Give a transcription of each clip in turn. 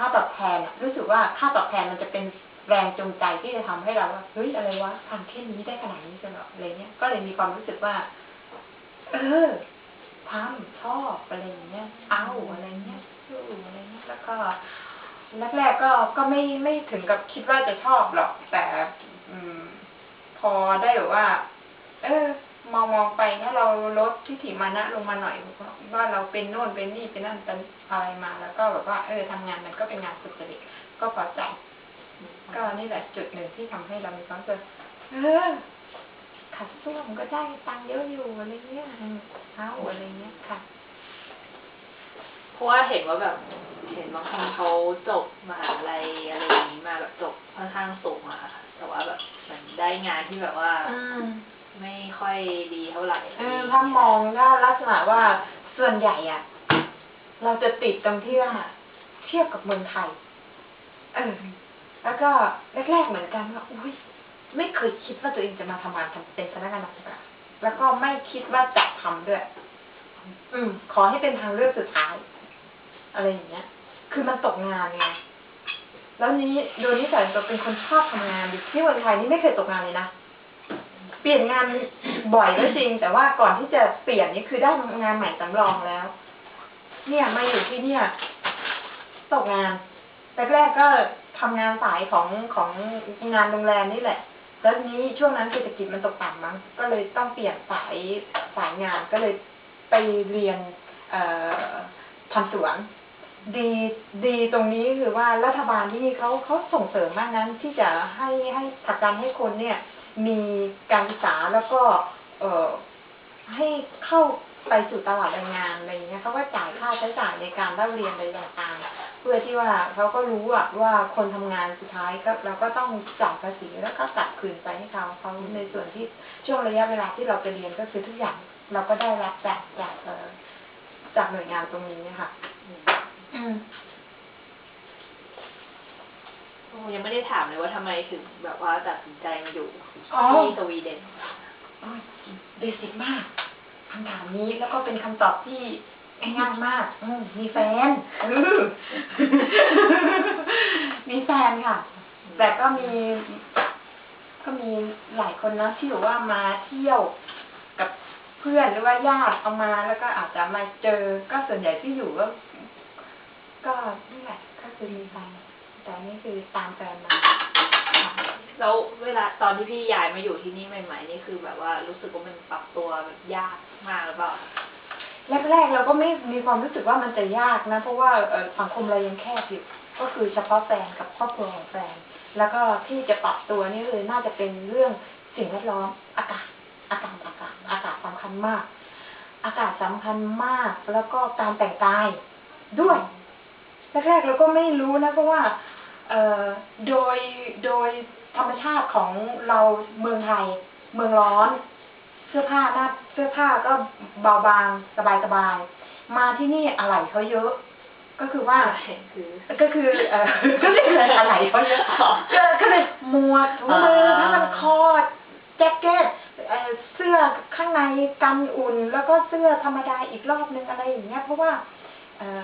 ค่าตอบแทนรู้สึกว่าค่าตอบแทนมันจะเป็นแรงจูงใจที่จะทำให้เราว่าเฮ้ยอะไรวะทำแค่นี้ได้ขนาดนี้เลยเหรออะไรเงี้ยก็เลยมีความรู้สึกว่า เออทำชอบอะไรเงี้ยเอาอะไรเงี้ยสู้อะไรเงี้ยแล้วก็แรกๆก็ก็ไม่ไม่ถึงกับคิดว่าจะชอบหรอกแต่ อืม พอได้แบบว่า เออ มองมองไปถ้าเราลดทิฏฐิมานะลงมาหน่อยว่าเราเป็นโน่นเป็นนี่เป็นนั่นเป็นอะไรมา แล้วก็แบบว่า เออทำงานมันก็เป็นงานสุจริตก็พอใจก็นี่แหละจุดหนึ่งที่ทำให้เรามีความรู้สึกเออขัดส้วมก็ได้ตังค์เยอะอยู่อะไรเงี้ยอืมเอาอะไรเงี้ยค่ะเพราะว่าเห็นว่าแบบ เห็นบางคนเขาจบมหาลัยอะไรอย่างนี้มาแบบจบค่อนข้างสูงอะค่ะแต่ว่าแบบเหมือนได้งานที่แบบว่าอืม ไม่ค่อยดีเท่าไหร่เออถ้ามองถ้าลักษณะว่าส่วนใหญ่อะเราจะติดตรงที่ว่าเทียบกับเมืองไทย เออ แล้วก็แรกๆเหมือนกันว่าอุ้ยไม่เคยคิดว่าตัวเองจะมาทำงานทำเป็นพนักงานนักศึกษาแล้วก็ไม่คิดว่าจะทำด้วย อืม ขอให้เป็นทางเลือกสุดท้าย อะไรอย่างเงี้ย คือมันตกงานไง แล้วนี้โดยนิสัยเราเป็นคนชอบทำงานที่เมืองไทยนี่ไม่เคยตกงานเลยนะ เปลี่ยนงานบ่อยก็จริง แต่ว่าก่อนที่จะเปลี่ยนนี่คือได้งานใหม่สำรองแล้ว เนี่ยมาอยู่ที่เนี่ย ตกงานแรกๆก็ทำงานสายของของงานโรงแรมนี่แหละ แล้วทีนี้ช่วงนั้นเศรษฐกิจมันตกต่ำมั้ง ก็เลยต้องเปลี่ยนสายสายงานก็เลยไปเรียน เอ่อทำสวน ดีดีตรงนี้คือว่ารัฐบาลที่นี่เขาเขาส่งเสริมมากนั้นที่จะให้ให้ผลักดันให้คนเนี่ย มีการศึกษาแล้วก็เอ่อให้เข้าไปสู่ตลาดแรงงานอะไรอย่างเงี้ยเขาก็จ่ายค่าใช้จ่ายในการเล่าเรียนอะไรต่างๆเพื่อที่ว่าเขาก็รู้อะว่าคนทำงานสุดท้ายก็เราก็ต้องจ่ายภาษีแล้วก็กลับคืนไปให้เขาเขาในส่วนที่ช่วงระยะเวลาที่เราไปเรียนก็คือทุกอย่างเราก็ได้รับจากจากเอ่อจากหน่วยงานตรงนี้ค่ะ อืม โอ้ยังไม่ได้ถามเลยว่าทำไมถึงแบบว่าตัดสินใจมาอยู่อ๋อ ที่สวีเดน โอ้ยเบสิกมากคำถามนี้แล้วก็เป็นคำตอบที่ง่ายๆมาก อืมมีแฟนอือ มีแฟนค่ะ แต่ก็มี ก็มีหลายคนนะที่บอกว่ามาเที่ยวกับเพื่อนหรือว่าญาติเอามาแล้วก็อาจจะมาเจอ ก็ส่วนใหญ่ที่อยู่ก็ก็นี่แหละก็คือมีแฟน แต่นี่คือตามแฟนมาค่ะแล้วเวลาตอนที่พี่ย้ายมาอยู่ที่นี่ใหม่ ๆ นี่คือแบบว่ารู้สึกว่ามันปรับตัวแบบยากมากหรือเปล่าแรกๆเราก็ไม่มีความรู้สึกว่ามันจะยากนะ เพราะว่าเอ่อสังคมเรายังแคบอยู่ก็คือเฉพาะแฟนกับครอบครัวของแฟน แล้วก็ที่จะปรับตัวนี่เลยน่าจะเป็นเรื่องสิ่งแวดล้อมอากาศอากาศอากาศอากาศสำคัญมาก อากาศสำคัญมาก แล้วก็การแต่งกายด้วยแรกๆเราก็ไม่รู้นะเพราะว่าเอ่อ โดยโดยธรรมชาติของเราเมืองไทย เมืองร้อน เสื้อผ้าหน้าเสื้อผ้าก็เบาบางสบายสบายๆมาที่นี่อะไหล่เขาเยอะ ก็คือว่าคือก็คือเออก็เลยอะไหล่เขาเยอะก็ก็เลยหมวกถุงมือผ้าพันคอแจ็คเก็ตเอ่อเสื้อข้างในกันอุ่น แล้วก็เสื้อธรรมดาอีกรอบนึงอะไรอย่างเงี้ยเพราะว่าเอ่อ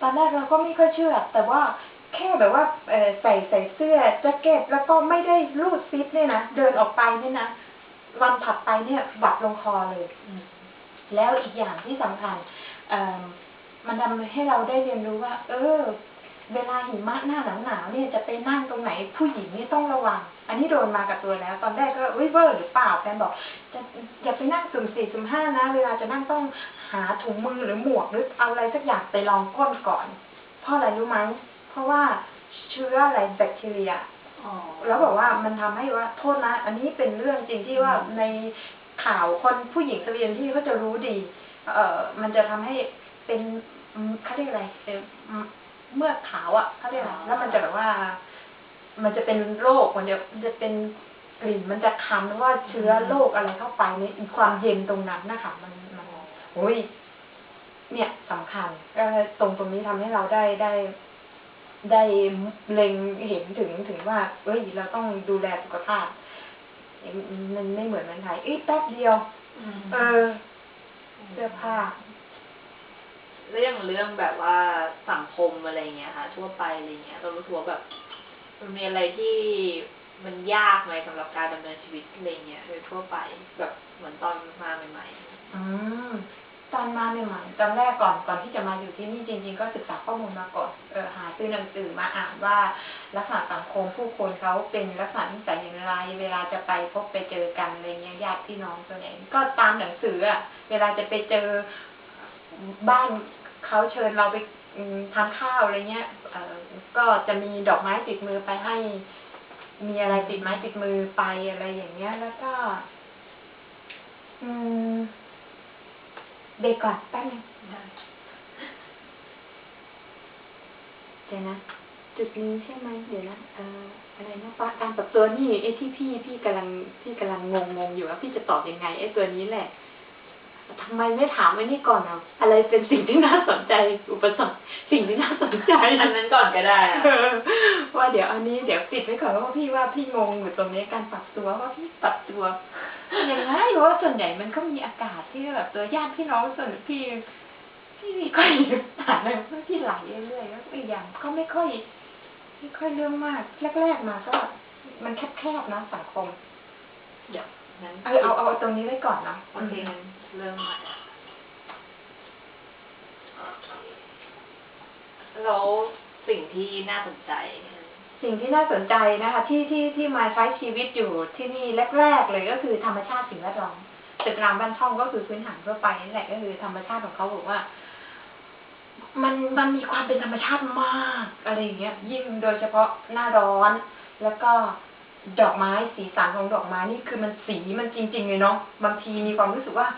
ตอนแรกเราก็ไม่ค่อยเชื่อ แต่ว่า แค่แบบว่าใส่ใส่เสื้อแจ็คเก็ตแล้วก็ไม่ได้รูดซิปเนี่ยนะเดินออกไปเนี่ยนะวันถัดไปเนี่ยบัดลงคอเลยแล้วอีกอย่างที่สำคัญมันทำให้เราได้เรียนรู้ว่า เออ เวลาหิมะหน้าหนาวๆเนี่ยจะไปนั่งตรงไหนผู้หญิงนี่ต้องระวัง อันนี้โดนมากับตัวแล้ว ตอนแรกก็เว้ยเวอร์หรือเปล่าแฟนบอกจะอย่าไปนั่งสุ่มสี่สุ่มห้านะ เวลาจะนั่งต้องหาถุงมือหรือหมวกหรือเอาอะไรสักอย่างไปลองก้นก่อนเพราะอะไรรู้ไหม เพราะว่าเชื้ออะไรแบคทีเรียอ๋อแล้วบอกว่ามันทำให้ว่าโทษนะ อันนี้เป็นเรื่องจริงที่ว่าอืมในข่าวคนผู้หญิงสวีเดนที่เขาจะรู้ดี เอ่อมันจะทำให้เป็นอืมเขาเรียกอะไรเป็นอืมเมือกขาวอะเขาเรียกอะไรแล้วมันจะแบบว่า มันจะเป็นโรคมันจะมันจะเป็นกลิ่นมันจะคันเพราะว่าเชื้อโรคอะไรเข้าไปในความเย็นตรงนั้นนะคะมันมันโอ้ยเนี่ยสำคัญก็ตรงตรงนี้ทำให้เราได้ได้ ได้เล็งเห็นถึงถึงว่าเอ้ยเราต้องดูแลสุขภาพ มันไม่เหมือนเมืองไทยเอ้ยแป๊บเดียวอืมเออเสื้อผ้าแล้วอย่างเรื่องแบบว่าสังคมอะไรเงี้ยค่ะ ทั่วไปอะไรเงี้ยเรารู้สึกว่าแบบมันมีอะไรที่มันยากไหมสำหรับการดำเนินชีวิตอะไรเงี้ยโดยทั่วไปแบบเหมือนตอนมาใหม่อืม ตอนมาใหม่ๆตอนแรกก่อนก่อนที่จะมาอยู่ที่นี่จริง ๆ ก็ศึกษาข้อมูลมาก่อนเออหาซื้อหนังสือมาอ่านว่าลักษณะสังคมผู้คนเขาเป็นลักษณะนิสัยอย่างไรเวลาจะไปพบไปเจอกันอะไรเงี้ยญาติพี่น้องส่วนใหญ่ก็ตามหนังสืออะเวลาจะไปเจอบ้านเขาเชิญเราไปทานข้าวอะไรเงี้ยเออก็จะมีดอกไม้ติดมือไปให้ มีอะไรติดไม้ติดมือไปอะไรอย่างเงี้ย แล้วก็ อืม เด็กก่อนแป๊บนึงๆได้เดี๋ยวนะ จุดนี้ใช่ไหมเดี๋ยวนะเอ่ออะไรนะปะการปรับตัวนี่ไอ้ที่พี่พี่กำลังพี่กำลังงงงๆอยู่ว่าพี่จะตอบยังไงไอ้ตัวนี้แหละทำไมไม่ถามไว้นี่ก่อนอะอะไรเป็นสิ่งที่น่าสนใจ อุปสรรคสิ่งที่น่าสนใจอันนั้นก่อนก็ได้อะเออว่าเดี๋ยวอันนี้เดี๋ยวปิดไว้ก่อนเพราะว่าพี่ว่าพี่งงอยู่ตรงนี้การปรับตัวว่าพี่ปรับตัว ยังไงเพราะว่าส่วนใหญ่มันก็มีอากาศที่แบบตัวญาติพี่น้องส่วนพี่พี่ม่ค่อยอ่านเลยพี่ไหลเรื่อยๆแล้วอีกอย่างก็ไม่ค่อยไม่ค่อยเรื่องมากแรกๆมาก็มันแคบๆนะสังคมเดี๋ยวนั้นเออเอาเอาตรงนี้ไว้ก่อนนะโอเคงั้นเริ่มม่อะโอเคแล้วสิ่งที่น่าสนใจ สิ่งที่น่าสนใจนะคะที่ที่ที่มาใช้ชีวิตอยู่ที่นี่แรกๆเลยก็คือธรรมชาติสิ่งแวดล้อมตึกรามบ้านช่องก็คือพื้นฐานทั่วไปนั่แหละก็คือธรรมชาติของเขาบอกว่า มันมันมีความเป็นธรรมชาติมากอะไรอย่างเงี้ย ยิ่งโดยเฉพาะหน้าร้อนแล้วก็ดอกไม้สีสันของดอกไม้นี่คือมันสีมันจริง ๆ เลยเนาะบางทีมีความรู้สึกว่า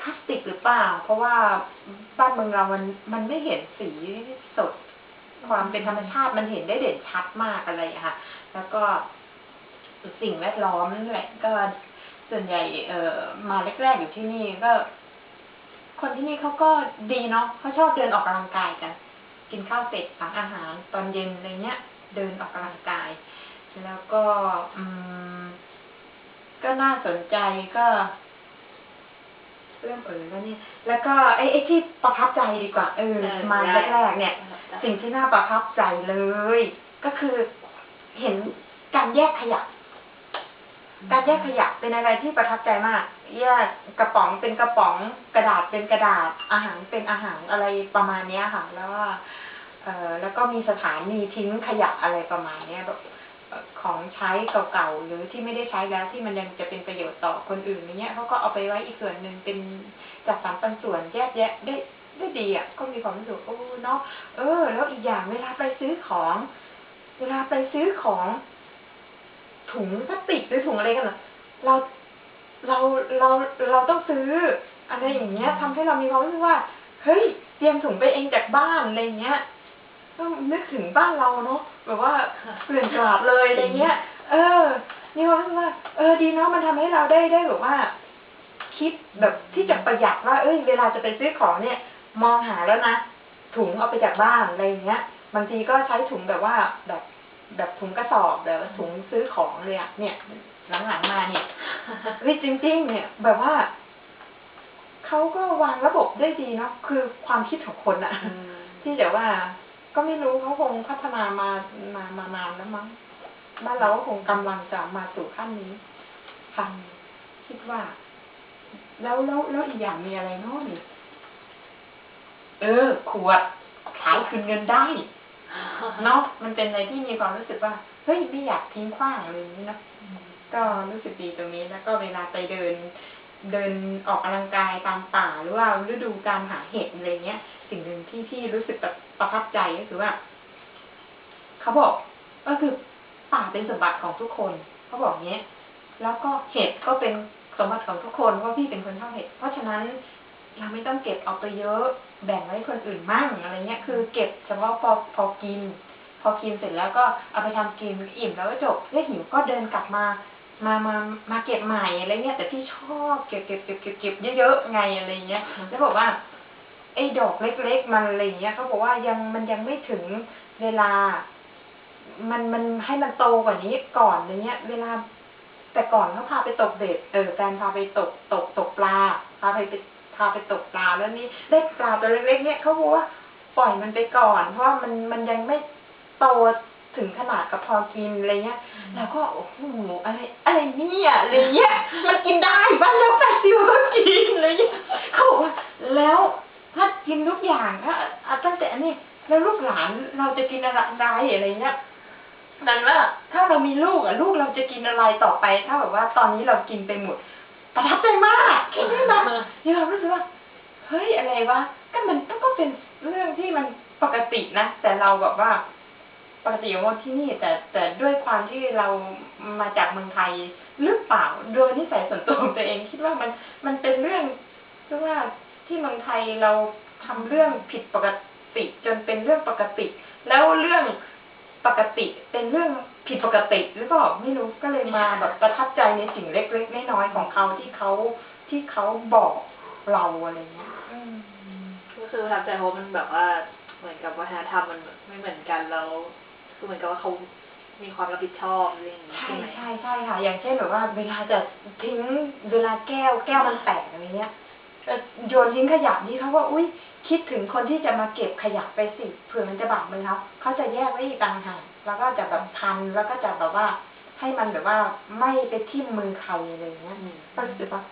พลาสติกหรือเปล่า เพราะว่าบ้านเมืองเรามันมันไม่เห็นสีสด ความเป็นธรรมชาติมันเห็นได้เด่นชัดมากอะไรอะค่ะ แล้วก็สิ่งแวดล้อมนั่นแหละก็ส่วนใหญ่เอ่อมาแรกๆอยู่ที่นี่ก็ คนที่นี่เขาก็ดีเนาะเขาชอบเดินออกกำลังกายกัน กินข้าวเสร็จหลังอาหาร ตอนเย็นอะไรเงี้ย เดินออกกำลังกาย แล้วก็อืมก็น่าสนใจก็เริ่มเอ่ยแล้วนี่แล้วก็ไอ้ไอ้ที่ประทับใจดีกว่าเออเออมาได้แรกๆเนี่ย สิ่งที่น่าประทับใจเลย ก็คือเห็นการแยกขยะ การแยกขยะเป็นอะไรที่ประทับใจมาก แยกกระป๋องเป็นกระป๋องกระดาษเป็นกระดาษอาหารเป็นอาหารอะไรประมาณเนี้ยค่ะ แล้วก็เอ่อแล้วก็มีสถานีทิ้งขยะอะไรประมาณเนี้ยแบบเอ่อของใช้เก่าๆหรือที่ไม่ได้ใช้แล้วที่มันยังจะเป็นประโยชน์ต่อคนอื่นอย่างเงี้ยเขาก็เอาไปไว้อีกส่วนหนึ่งเป็นจัดสรรปันส่วนแยกแยะได้ ได้ดีอะก็มีความรู้สึกโอ้เนาะเออ แล้วอีกอย่างเวลาไปซื้อของ เวลาไปซื้อของ ถุงพลาสติกหรือถุงอะไรกันเรอเราเราเราเราต้องซื้ออะไรอย่างเงี้ยทำให้เรามีความรู้สึกว่า เฮ้ย เตรียมถุงไปเองจากบ้านอะไรเงี้ยต้องนึกถึงบ้านเราเนาะแบบว่าเปลี่ยนกราบเลยอะไรเงี้ย เออมีความรู้สึกว่า เออดีเนาะมันทำให้เราได้ได้แบบว่า คิดแบบที่จะประหยัดว่า เอ้ย เวลาจะไปซื้อของเนี่ย มองหาแล้วนะถุงเอาไปจากบ้านอะไรอย่างเงี้ย บางทีก็ใช้ถุงแบบว่าแบบแบบถุงกระสอบแบบถุงซื้อของเลยอะเนี่ย หลังๆมาเนี่ยเฮ้ยจริง ๆ เนี่ย แบบว่าเขาก็วางระบบได้ดีเนาะคือความคิดของคนอะที่แต่ว่า ก็ไม่รู้เขาคงพัฒนามามา มานานแล้วมั้งบ้านเราก็คงกำลังจะมาสู่ขั้นนี้ค่ะคิดว่า แล้วแล้วแล้วอีกอย่างมีอะไรเนาะนี่ เออ ขวดขายคืนเงินได้เนาะมันเป็นอะไรที่มีความรู้สึกว่าเฮ้ยไม่อยากทิ้งขว้างอะไรอย่างนี้เนาะก็รู้สึกดีตรงนี้แล้วก็เวลาไปเดิน เดินออกกำลังกายตามป่าหรือว่าฤดูการหาเห็ดอะไรเงี้ย สิ่งหนึ่งที่ที่รู้สึกแบบประทับใจก็คือว่าเขาบอก ก็คือป่าเป็นสมบัติของทุกคนเขาบอกเงี้ยแล้วก็เห็ดก็เป็นสมบัติของทุกคนเพราะพี่เป็นคนชอบเห็ด เพราะฉะนั้น เราไม่ต้องเก็บเอาไปเยอะ แบ่งไว้ให้คนอื่นมั่งอะไรเงี้ย คือเก็บเฉพาะพอพอกิน พอกินเสร็จแล้วก็เอาไปทำกินอิ่มแล้วก็จบถ้าหิวก็เดินกลับมา มามามาเก็บใหม่อะไรเงี้ย แต่พี่ชอบเก็บเก็บเก็บเก็บเก็บเยอะๆไงอะไรเงี้ย แล้วบอกว่าไอ้ดอกเล็กๆมันอะไรเงี้ยเขาบอกว่ายังมันยังไม่ถึงเวลา มันมันให้มันโตกว่านี้ก่อนอะไรเงี้ย เวลาแต่ก่อนเขาพาไปตกเบ็ดเออแฟนพาไปตกตกตกปลาพาไปไป พาไปตกปลาแล้วนี่ได้ปลาตัวเล็กๆเนี่ยเขาบอกว่าปล่อยมันไปก่อน เพราะว่ามันมันยังไม่โตถึงขนาดกับพอกินอะไรเงี้ยแล้วก็โอ้โหอะไรอะไรเนี่ยอะไรเงี้ยมันกินได้บ้านเราแปดซิวก็กินอะไรเงี้ยเขาบอกว่าแล้วถ้ากินทุกอย่างถ้าเอาตั้งแต่อันนี้แล้วลูกหลานเราจะกินอะไรอะไรเงี้ยนั่นว่าถ้าเรามีลูกอะลูกเราจะกินอะไรต่อไป ถ้าแบบว่าตอนนี้เรากินไปหมด ประทับใจมากคิดได้ไหมเนี่ยเรารู้สึกว่า เฮ้ยอะไรวะ ก็มันก็เป็นเรื่องที่มันปกตินะ แต่เราแบบว่า ปกติของคนที่นี่ แต่แต่ด้วยความที่เรามาจากเมืองไทยหรือเปล่า โดยนิสัยส่วนตัวของตัวเองคิดว่ามันมันเป็นเรื่องเรียกว่าที่เมืองไทยเราทำเรื่องผิดปกติ จนเป็นเรื่องปกติ แล้วเรื่อง ปกติเป็นเรื่องผิดปกติหรือเปล่าไม่รู้ก็เลยมาแบบประทับใจในสิ่งเล็กๆน้อยๆของเขาที่เขาที่เขาบอกเราอะไรเงี้ยอืมก็คือประทับใจเพราะมันแบบว่าเหมือนกับวัฒนธรรมมันไม่เหมือนกันแล้วคือเหมือนกับว่าเขามีความรับผิดชอบอะไรอย่างนี้ใช่ใช่ไหมใช่ใช่ค่ะ อย่างเช่นแบบว่าเวลาจะทิ้งเวลาแก้วแก้วมันแตกอะไรเงี้ยเอ่อ โยนทิ้งขยะนี่เขาว่าอุ้ยคิดถึงคนที่จะมาเก็บขยะไปสิเผื่อมันจะบาดมือเขาเขาจะแยกไว้อีกต่างหากแล้วก็จะแบบพันแล้วก็จะแบบว่า ให้มันแบบว่าไม่ไปทิ่มมือใครอะไรเงี้ยอืมก็รู้สึกว่า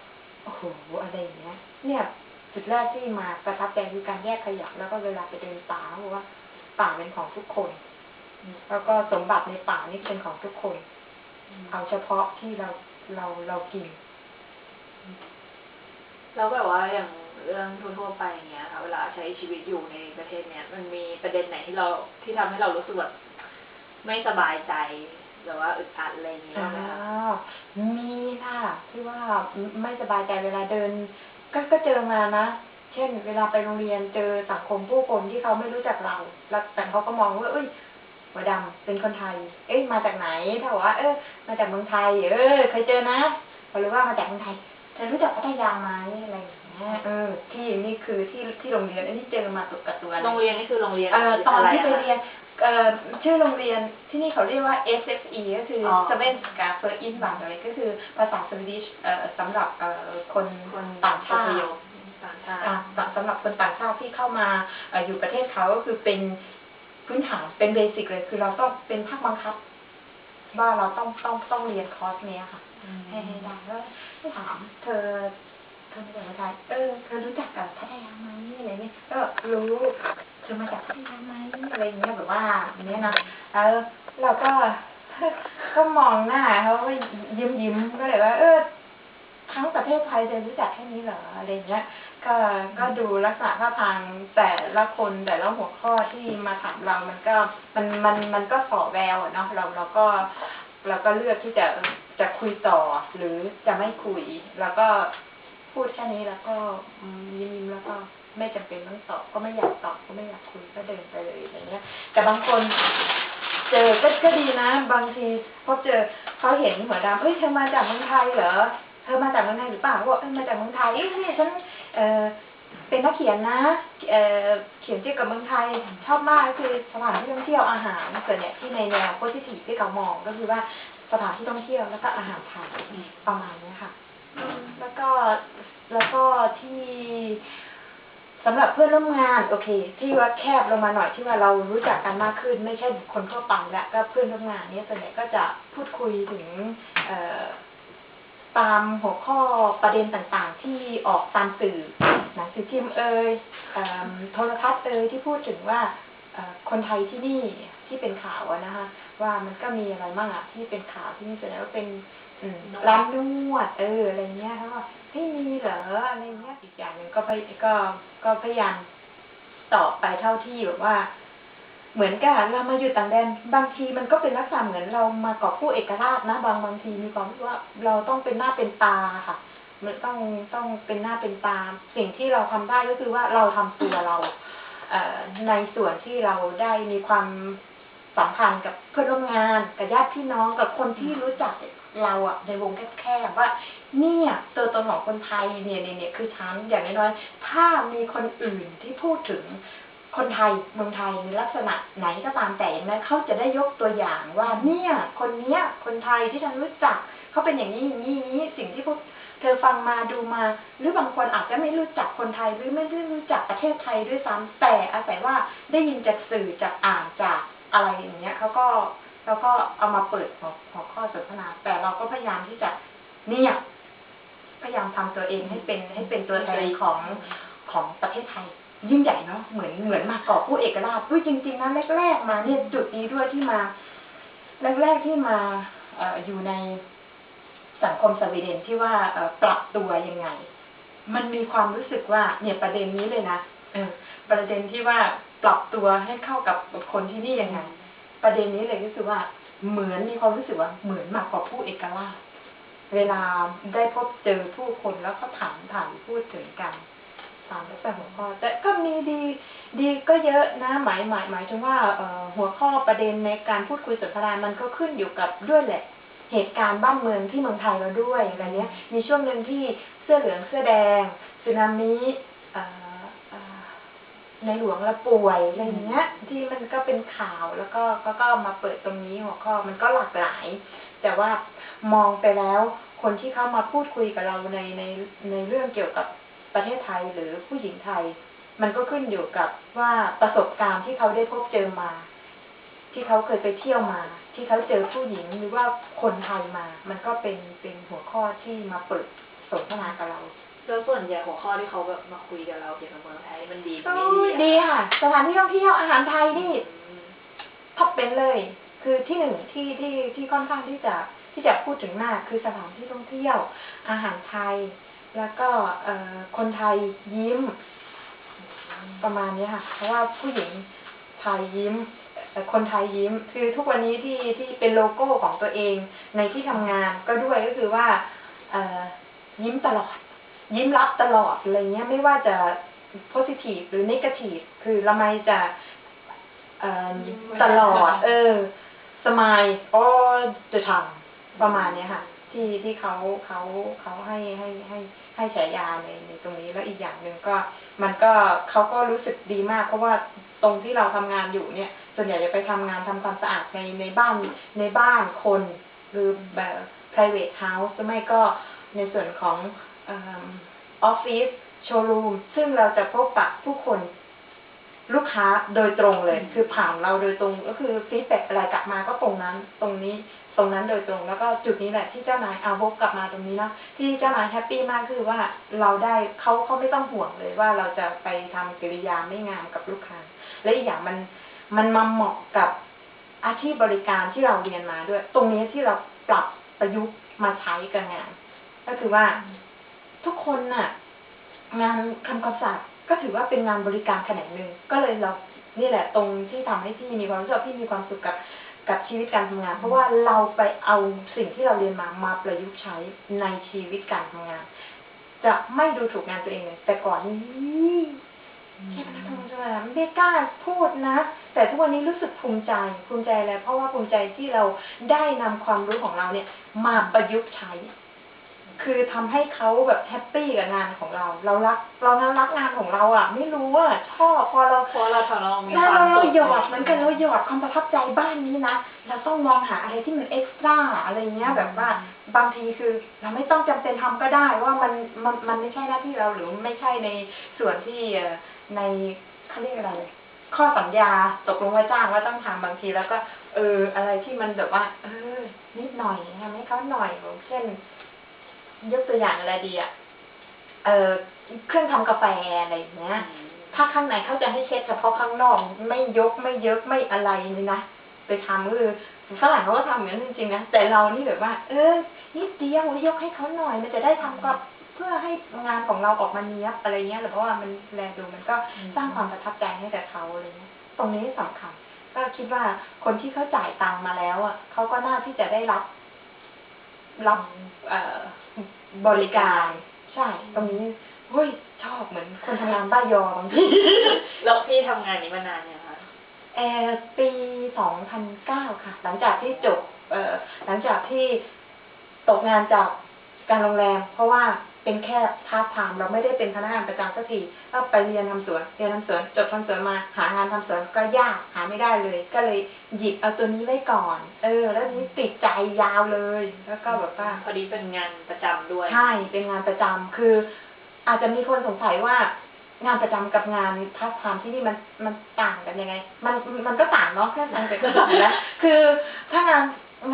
โอ้โหอะไรอย่างเงี้ย เนี่ยจุดแรกที่มาประทับใจคือการแยกขยะแล้วก็เวลาไปเดินป่าเขาบอกว่า ป่าเป็นของทุกคน แล้วก็สมบัติในป่านี่เป็นของทุกคน เอาเฉพาะที่เราเราเรากิน แล้วแบบว่าอย่างเรื่องทั่วๆไปอย่างเงี้ยค่ะเวลาใช้ชีวิตอยู่ในประเทศเนี้ยมันมีประเด็นไหนที่เราที่ทำให้เรารู้สึกแบบไม่สบายใจหรือว่าอึดอัดอะไรอย่างเงี้ยไหมคะมีค่ะที่ว่าไม่สบายใจเวลาเดิน ก็ก็เจอมานะเช่น เวลาไปโรงเรียนเจอสังคมผู้คนที่เขาไม่รู้จักเรา แล้วแต่เขาก็มองว่าเอ้ยหัวดำเป็นคนไทย เอ้ยมาจากไหน ถ้าว่า เออมาจากเมืองไทย เออเคยเจอนะพอรู้ว่ามาจากเมืองไทย เธอรู้จักพัทยาไหมอะไรอย่างเงี้ยเออ ที่นี่คือที่ที่โรงเรียน อันนี้เจอมาตุกกับตัวเลยโรงเรียนนี่คือโรงเรียนเอ่อตอนที่ไปะเรียนเอ่อชื่อโรงเรียนที่นี่เขาเรียกว่า SFE ก็คืออ Seven s k a f e r i n b a n อะไรก็คือภาษาสวีดิชเอ่อสำหรับเอ่อคนคนต่างชาติอพยพต่างชาติอะสำสำหรับคนต่างชาติที่เข้ามาเอ่ออยู่ประเทศเขาก็คือเป็นพื้นฐานเป็นเบสิกเลย คือเราต้องเป็นภาคบังคับ ว่าเราต้องต้องต้องเรียนคอร์สเนี้ยค่ะ ให้ให้ได้แล้วก็ถามเธอเธอมาจากองไทยเออเธอรู้จักกับพัทยาไหมอะไรเงี้ยก็รู้เธอมาจากพัทยาไหมอะไรเงี้ยแบบว่าอย่างเนี้ยนะเออเราก็ก็มองหน้าเขาก็ยิ้มยิ้มก็เลยว่า เออทั้งประเทศไทยจะรู้จักแค่นี้เหรออะไรเงี้ย ก็ก็ดูลักษณะท่าทางแต่ละคนแต่ละหัวข้อที่มาถามเรามันก็มันมันมันก็สอแววอะเนาะเราเราก็เราก็เลือกที่จะ จะคุยต่อหรือจะไม่คุย แล้วก็พูดแค่นี้แล้วก็ยิ้มยิ้มแล้วก็ไม่จำเป็นต้องตอบ ก็ไม่อยากตอบก็ไม่อยากคุยก็เดินไปเลยอย่างเงี้ย แต่บางคน เจอก็ก็ดีนะ บางทีพบเจอเขาเห็นหัวดำเอ้ยเธอมาจากเมืองไทยเหรอเธอมาจากเมืองไทยหรือเปล่าเขาบอกเออมาจากเมืองไทยเอ้ยนี่ฉันเออเป็นนักเขียนนะเออเขียนเกี่ยวกับเมืองไทยชอบมากก็คือสถานที่ท่องเที่ยวอาหารส่วนเนี่ยที่ในแนวโพสิทีฟที่เขามองก็คือว่า สถานที่ท่องเที่ยวแล้วก็อาหารไทยประมาณเนี้ยค่ะ แล้วก็แล้วก็ที่สำหรับเพื่อนร่วมงานโอเค ที่ว่าแคบลงมาหน่อยที่ว่าเรารู้จักกันมากขึ้น ไม่ใช่บุคคลทั่วไปแล้วก็เพื่อนร่วมงานเนี้ส่วนใหญ่ก็จะพูดคุยถึงเอ่อตามหัวข้อประเด็นต่างๆ ที่ออกตามสื่อหนังสือพิมพ์เอ่ยเอิ่มโทรทัศน์เอ่ยที่พูดถึงว่าเอ่อคนไทยที่นี่ ที่เป็นข่าวอะนะคะ ว่ามันก็มีอะไรบ้างอะที่เป็นข่าวที่นี่ส่วนใหญ่ก็เป็นอืมนวดร้านนวดเอออะไรเงี้ยเขาว่าเฮ้ยมีเหรออะไรเงี้ยอีกอย่างหนึ่งก็พยก็ก็พยายามตอบไปเท่าที่แบบว่า เหมือนกับเรามาอยู่ต่างแดนบางทีมันก็เป็นลักษณะเหมือนเรามากอบผู้เอกราชนะ บางบางทีมีความรู้สึกว่าเราต้องเป็นหน้าเป็นตาค่ะมันต้องต้องเป็นหน้าเป็นตา สิ่งที่เราทำได้ก็คือว่าเราทำตัวเราเอ่อในส่วนที่เราได้มีความ สัมพันธ์กับเพื่อนร่วมงานกับญาติพี่น้องกับคนที่รู้จักเราอะในวงแคบๆว่า เนี่ยตัวตนของคนไทยเนี่ยเนี่ยเนี่ยคือฉันอย่างน้อยๆถ้ามีคนอื่นที่พูดถึงคนไทยเมืองไทยในลักษณะไหนก็ตามแต่อย่างนั้นเขาจะได้ยกตัวอย่างว่าเนี่ย คนเนี้ย คนไทยที่ฉันรู้จักเขาเป็นอย่างนี้อย่างนี้นี้สิ่งที่พวกเธอฟังมาดูมา หรือบางคนอาจจะไม่รู้จักคนไทยหรือไม่ได้รู้จักประเทศไทยด้วยซ้ำแต่อาศัยว่าได้ยินจากสื่อจากอ่านจาก อะไรอย่างเงี้ยเขาก็เขาก็เอามาเปิดหัวหัวข้อสนทนา แต่เราก็พยายามที่จะเนี่ย พยายามทำตัวเองให้เป็นให้เป็นตัวแทนของของประเทศไทย ยิ่งใหญ่เนาะเหมือนเหมือนมากอบผู้เอกราชด้วยจริง ๆนะแรก ๆ มาเนี่ยจุดนี้ด้วยที่มา แรก ๆที่มาเอ่ออยู่ในสังคมสวีเดนที่ว่าเอ่อปรับตัวยังไง มันมีความรู้สึกว่า เนี่ยประเด็นนี้เลยนะเออประเด็นที่ว่า ปรับตัวให้เข้ากับคนที่นี่ยังไง ประเด็นนี้เลยรู้สึกว่าเหมือนมีความรู้สึกว่าเหมือนมากกว่าผู้เอกราชเวลาได้พบเจอผู้คนแล้วก็ถามถามพูดถึงกันตามลักษณะหัวข้อ แต่ก็มีดีดีก็เยอะนะหมายหมายหมายถึงว่าหัวข้อประเด็นในการพูดคุยสนทนามันก็ขึ้นอยู่กับด้วยแหละ เหตุการณ์บ้านเมืองที่เมืองไทยเราด้วยอะไรเนี้ย มีช่วงหนึ่งที่เสื้อเหลืองเสื้อแดงสึนามิอ่อเอ่อ ในหลวงละป่วยอะไรอย่างเงี้ย ที่มันก็เป็นข่าวแล้วก็ก็ก็มาเปิดตรงนี้หัวข้อมันก็หลากหลาย แต่ว่ามองไปแล้วคนที่เข้ามาพูดคุยกับเราในในในเรื่องเกี่ยวกับประเทศไทยหรือผู้หญิงไทย มันก็ขึ้นอยู่กับว่าประสบการณ์ที่เขาได้พบเจอมา ที่เขาเคยไปเที่ยวมา ที่เขาเจอผู้หญิงหรือว่าคนไทยมา มันก็เป็นเป็นหัวข้อที่มาเปิดสนทนากับเรา แล้วส่วนใหญ่หัวข้อที่เขาแบบมาคุยกับเราเกี่ยวกับเมืองไทยมันดีโอ้ไม่ดีดีอะค่ะ สถานที่ท่องเที่ยวอาหารไทยนี่อืมท็อปเป็นเลย คือที่หนึ่งที่ที่ที่ค่อนข้างที่จะที่จะพูดถึงมากคือสถานที่ท่องเที่ยว อาหารไทย แล้วก็เอ่อคนไทยยิ้มประมาณนี้ค่ะ เพราะว่าผู้หญิงไทยยิ้มเอ่อคนไทยยิ้ม คือทุกวันนี้ที่ที่เป็นโลโก้ของตัวเองในที่ทำงานก็ด้วยก็คือว่าเอ่อยิ้มตลอด ยิ้มรับตลอดอะไรเงี้ย ไม่ว่าจะ positive หรือ negative คือละไมจะเอ่อตลอด เออสมาย all the time ประมาณเนี้ยค่ะ ที่ที่เขาเขาเขาให้ให้ให้ให้ฉายาในในตรงนี้แล้วอีกอย่างหนึ่งก็มันก็เขาก็รู้สึกดีมาก เพราะว่าตรงที่เราทำงานอยู่เนี่ย ส่วนใหญ่จะไปทำงานทำความสะอาดในในบ้านในบ้านคน หรือแบบ private house หรือไม่ก็ในส่วนของเออฟฟิศโชว์รูม ซึ่งเราจะพบปะผู้คนลูกค้าโดยตรงเลยอืมคือผ่านเราโดยตรงก็คือฟีดแบ็อะไรกลับมาก็ตรงนั้น ตรงนี้ตรงนั้นโดยตรง แล้วก็จุดนี้แหละที่เจ้านายเอาวกกลับมาตรงนี้เนาะที่เจ้านายแฮปปี้มากคือว่าเราได้เขาเขาไม่ต้องห่วงเลยว่าเราจะไปทำกิริยาไม่งามกับลูกค้า และอีกอย่างมันมันมาเหมาะกับอาชีพบริการที่เราเรียนมาด้วย ตรงนี้ที่เราปรับประยุกต์มาใช้กับงาน ก็คือว่า ทุกคนน่ะ งานทำความสะอาดก็ถือว่าเป็นงานบริการแขนงหนึ่งก็เลยเรานี่แหละ ตรงที่ทำให้พี่มีความรู้สึกพี่มีความสุขกับกับชีวิตการทำงาน เพราะว่าเราไปเอาสิ่งที่เราเรียนมามาประยุกต์ใช้ในชีวิตการทำงาน จะไม่ดูถูกงานตัวเองเลยแต่ก่อนนี้แค่พนักงานทำงานไม่กล้าพูดนะ แต่ทุกวันนี้รู้สึกภูมิใจภูมิใจอะไรเพราะว่าภูมิใจที่เราได้นำความรู้ของเราเนี่ย มาประยุกต์ใช้ คือทำให้เขาแบบแฮปปี้กับงานของเรา เรารัก เรานั้นรักงานของเราอะ ไม่รู้อะชอบพอเราเพราะเราทำเรามีถ้าความเราสุขหยอดเหมือนกันเราหยอดความประทับใจบ้านนี้นะเราต้องมองหาอะไรที่มันเอ็กซ์ตร้าอะไรเงี้ยแบบว่าบางทีคือเราไม่ต้องจำเป็นทำก็ได้ว่ามันมันมันไม่ใช่หน้าที่เราหรือไม่ใช่ในส่วนที่เอ่อในเขาเรียกอะไรข้อสัญญาตกลงว่าจ้างว่าต้องทำบางทีแล้วก็ เออ อะไรที่มันแบบว่า เออนิดหน่อยทำให้เขาหน่อยอย่างเช่น ยกตัวอย่างอะไรดีอะเออเครื่องทำกาแฟอะไรอย่างเงี้ย ถ้าข้างในเขาจะให้เช็ดเฉพาะข้างนอกไม่ยกไม่เยอะไม่อะไรเลยนะไปทำก็คือฝรั่งเขาก็ทำอย่างนั้นจริงๆนะแต่เรานี่แบบว่า เออนิดเดียวยกให้เขาหน่อย มันจะได้ทำกับเพื่อให้งานของเราออกมาเนี้ยบอะไรเงี้ยหรือเพราะว่ามันแลดูมันก็อืมสร้างความประทับใจให้กับเขาอะไรเงี้ยตรงนี้สำคัญก็คิดว่าคนที่เขาจ่ายตังค์มาแล้วอะเขาก็น่าที่จะได้รับรับเอ่อ บริการ ใช่ ตรงนี้เฮ้ยชอบเหมือนคนทำงานบ้ายอบางทีแล้วพี่ทำงานนี้มานานยังคะแอร์ปี2009ค่ะ หลังจากที่จบเอ่อหลังจากที่ตกงานจากการโรงแรม เพราะว่า เป็นแค่พาร์ทไทม์เราไม่ได้เป็นพนักงานประจำสักทีก็ไปเรียนทำสวนเรียนทำสวนจบทำสวนมา หางานทำสวนก็ยากหาไม่ได้เลย ก็เลยหยิบเอาตัวนี้ไว้ก่อน เออ แล้วทีนี้ติดใจยาวเลย แล้วก็แบบว่าพอดีเป็นงานประจำด้วยใช่เป็นงานประจำคือ อาจจะมีคนสงสัยว่างานประจำกับงานพาร์ทไทม์ที่นี่มันมันต่างกันยังไง มันมันก็ต่างเนาะแค่นั้นแต่ก็ต่างแล้วคือถ้างาน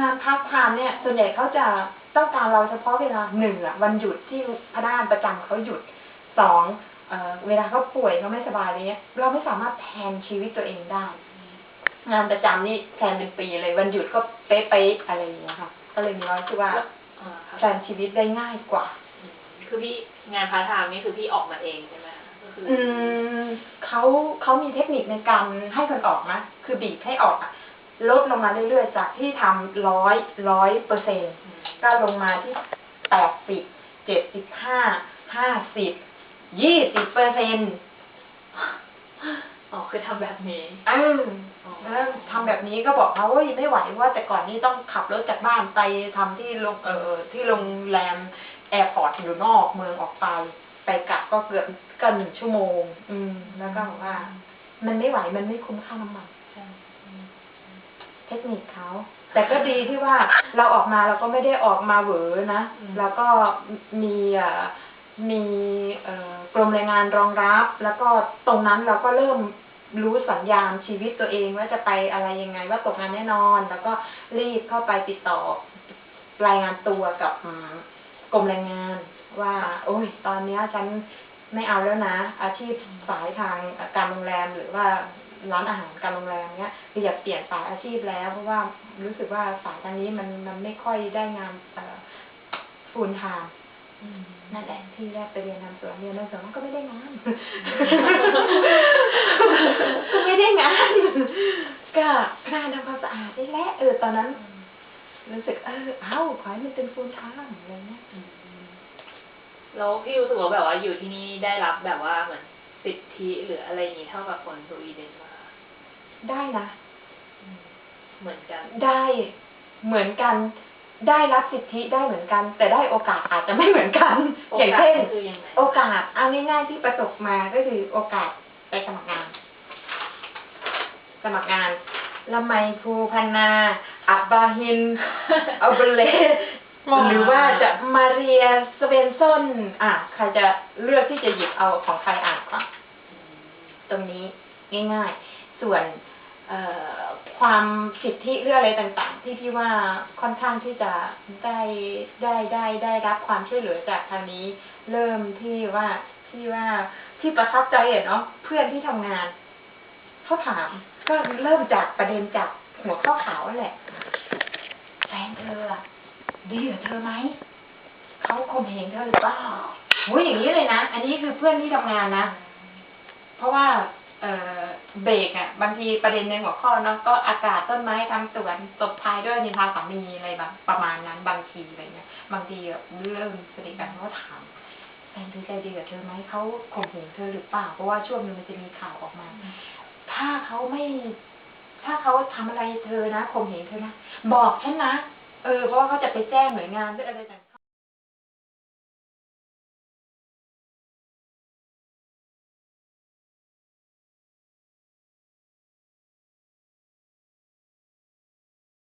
งานพาร์ทไทม์เนี่ยส่วนใหญ่เขาจะ ต้องการเราเฉพาะเวลาหนึ่งอะวันหยุดที่พนักงานประจำเขาหยุดสองเอ่อเวลาเขาป่วยเขาไม่สบายอะไรเงี้ย เราไม่สามารถแทนชีวิตตัวเองได้ งานประจำนี่แทนเป็นปีเลยวันหยุดก็เป๊ะๆอะไรอย่างเงี้ยค่ะก็เลยมีความรู้สึกว่าอ่าค่ะแทนชีวิตได้ง่ายกว่าอืมคือพี่งานพาร์ทไทม์นี่คือพี่ออกมาเองใช่ไหมคะก็คือออืมเขาเขามีเทคนิคในการให้คนออกนะคือบีบให้ออกอะ ลดลงมาเรื่อยๆ จากที่ทำร้อยร้อยเปอร์เซ็นต์อืมก็ลงมาที่แปดสิบเจ็ดสิบห้าห้าสิบยี่สิบเปอร์เซ็นต์อ๋อคือทำแบบนี้เออแล้วทำแบบนี้ก็บอกเขาว่าไม่ไหวว่า แต่ก่อนนี้ต้องขับรถจากบ้านไปทำที่โรงเออที่โรงแรมแอร์พอร์ตอยู่นอกเมืองออกไป ไปกลับก็เกือบก็หนึ่งชั่วโมง อืม แล้วก็บอกว่า มันไม่ไหวมันไม่คุ้มค่าน้ำมันใช่อืม เทคนิคเขา แต่ก็ดีที่ว่าเราออกมาเราก็ไม่ได้ออกมาเหวอนะอืมแล้วก็มีเอ่อมีเอ่อกรมแรงงานรองรับ แล้วก็ตรงนั้นเราก็เริ่มรู้สัญญาณชีวิตตัวเองว่าจะไปอะไรยังไงว่าตกงานแน่นอน แล้วก็รีบเข้าไปติดต่อรายงานตัวกับอืมกรมแรงงานว่า โอ้ย ตอนเนี้ยฉันไม่เอาแล้วนะ อาชีพสายทางการโรงแรมหรือว่า ร้านอาหารการโรงแรมเนี้ยคืออยากเปลี่ยนสายอาชีพแล้ว เพราะว่ารู้สึกว่าสายทางนี้มันมันไม่ค่อยได้งานฟูลไทม์อืมนั่นแหละที่แรกไปเรียนทำสวนเรียนทำสวนมันก็ไม่ได้งานก็ไม่ได้งาน ก็งานทำความสะอาดนี่แหละเออตอนนั้นรู้สึกเออเอ้าขอให้มันเป็นฟูลไทม์อะไรเงี้ยอืมแล้วพี่รู้สึกว่าแบบว่าอยู่ที่นี่ได้รับแบบว่าเหมือนสิทธิหรืออะไรอย่างนี้เท่ากับคนสวีเดนมา ได้นะอืมเหมือนกัน ได้เหมือนกัน ได้รับสิทธิได้เหมือนกัน แต่ได้โอกาสอาจจะไม่เหมือนกันโออย่างกาสเช่นคือยังไงโอกาสเอาง่ายๆที่ประสบมาก็คือโอกาสไปสมัครงาน สมัครงานละไมภูพันนาอับบาฮินอัลเบเลสหรือว่าจะมาเรียสเวนซนอะใครจะเลือกที่จะหยิบเอาของใครอ่านก่อนตรงนี้ง่าย ๆ ส่วนความสิทธิหรืออะไรต่างๆ ที่พี่ว่าค่อนข้างที่จะได้ได้ได้ได้รับความช่วยเหลือจากทางนี้ เริ่มที่ว่าที่ว่าที่ประทับใจเนาะเพื่อนที่ทำงานเขาถามก็เริ่มจากประเด็นจากหัวข้อข่าวแหละแฟนเธอดีกับเธอไหมเขาข่มเหงเธอหรือเปล่าโอ้ยอย่างนี้เลยนะ อันนี้คือเพื่อนที่ทำงานนะ เพราะว่า เออ เบรกอะ บางทีประเด็นในหัวข้อเนาะก็อากาศต้นไม้ทำสวนตบท้ายด้วยนินทาสามีอะไรแบบประมาณนั้นบางทีอะไรเงี้ยบางทีเริ่มสนิทกันเขาก็ถามแฟนเธอใจดีกับเธอไหมเขาข่มเหงเธอหรือเปล่าเพราะว่าช่วงนึงมันจะมีข่าวออกมา ถ้าเขาไม่ ถ้าเขาทำอะไรเธอนะข่มเหงเธอนะบอกฉันนะเออเพราะว่าเขาจะไปแจ้งหน่วยงานหรืออะไรต่าง